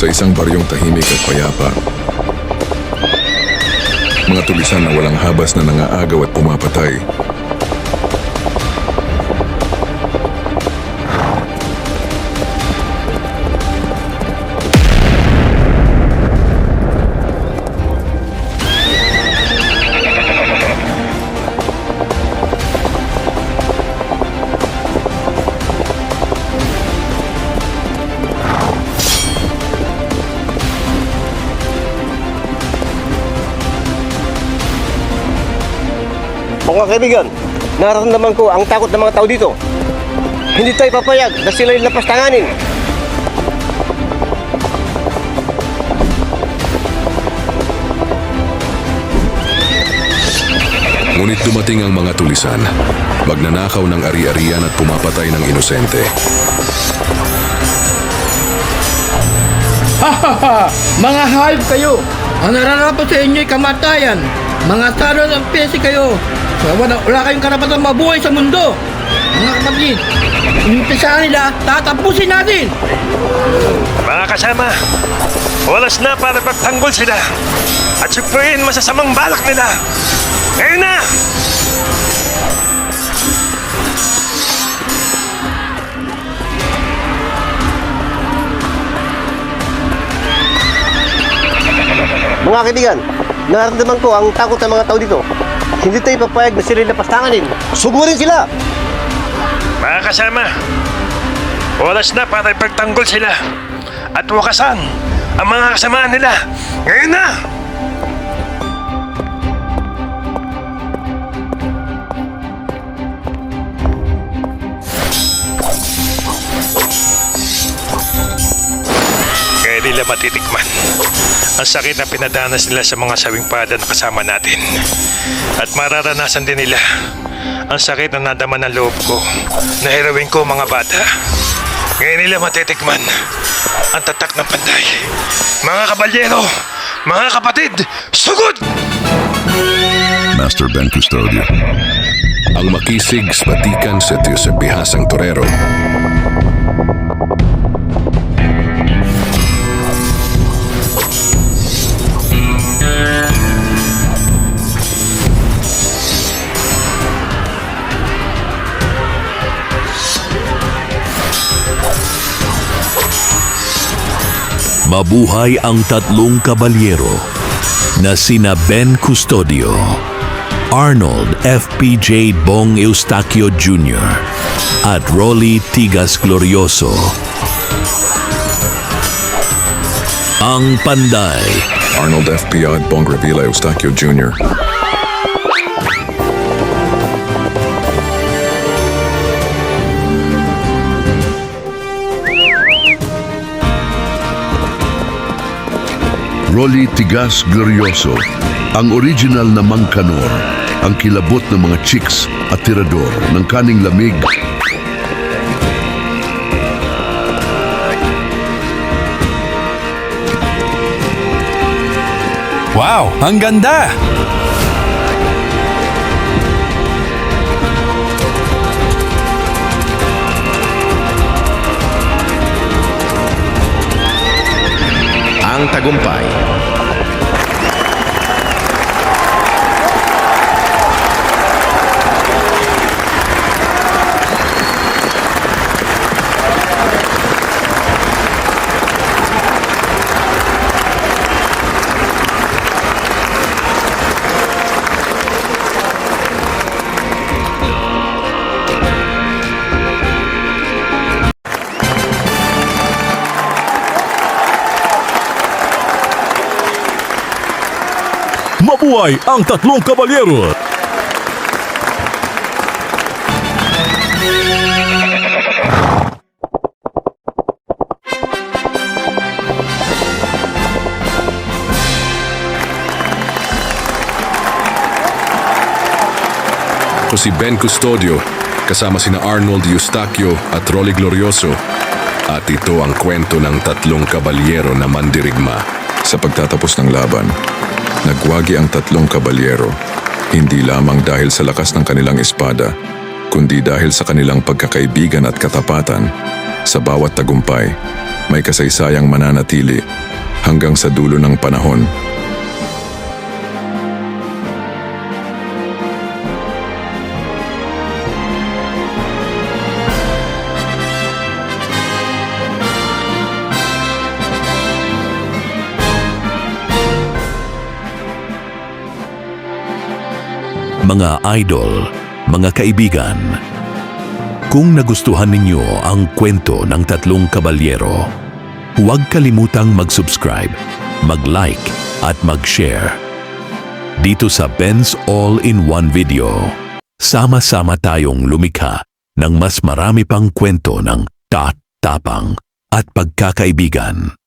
sa isang baryong tahimik at payapa. Mga tulisan na walang habas na nangaagaw at pumapatay. Mga kaibigan, nararamdaman ko ang takot ng mga tao dito. Hindi tayo papayag na sila yung lapastanganin. Ngunit dumating ang mga tulisan. Magnanakaw ng ari-arian at pumapatay ng inosente. Mga hayop kayo! Ang nararapat sa inyo ay kamatayan! Mga taro ng pesi kayo! So, wala, wala kayong karapatan mabuhay sa mundo! Mga kapatid, umpisahan nila, tatapusin natin! Mga kasama, oras na para pagtanggol sila at supuin masasamang balak nila. Ngayon na! Mga kaibigan, nararamdaman ko ang takot ng mga tao dito. Hindi tayo papayag na sila yung lapastanganin. Sugurin sila! Mga kasama, oras na para ipagtanggol sila at wakasan ang mga kasamaan nila. Ngayon na! Nila matitikman ang sakit na pinadanas nila sa mga sawing pada na kasama natin. At mararanasan din nila ang sakit na nadama ng loob ko na heroin ko mga bata. Ngayon nila matitikman ang tatak ng panday. Mga kabalyero, mga kapatid, sugod! Master Ben Custodio. Ang makisig sa batikan sa tiyo sa bihasang torero. Mabuhay ang tatlong kabalyero na sina Ben Custodio, Arnold FPJ Bong Eustaquio Jr. at Rolly Tigas Glorioso. Ang Panday, Arnold F. Piad Bong Revilla Eustaquio Jr. Rolly Tigas Glorioso, ang original na mangkanor, ang kilabot ng mga chicks at tirador ng kaning lamig. Wow, ang ganda! Tagumpay. Mabuhay ang tatlong kabalyero! Ako si Ben Custodio, kasama sina Arnold Eustaquio at Rolly Glorioso. At ito ang kwento ng tatlong kabalyero na mandirigma. Sa pagtatapos ng laban, nagwagi ang tatlong kabalyero, hindi lamang dahil sa lakas ng kanilang espada, kundi dahil sa kanilang pagkakaibigan at katapatan. Sa bawat tagumpay, may kasaysayang mananatili hanggang sa dulo ng panahon. Mga idol, mga kaibigan, kung nagustuhan ninyo ang kwento ng tatlong kabalyero, huwag kalimutang mag-subscribe, mag-like at mag-share. Dito sa Ben's All-in-One Video, sama-sama tayong lumikha ng mas marami pang kwento ng tat, tapang at pagkakaibigan.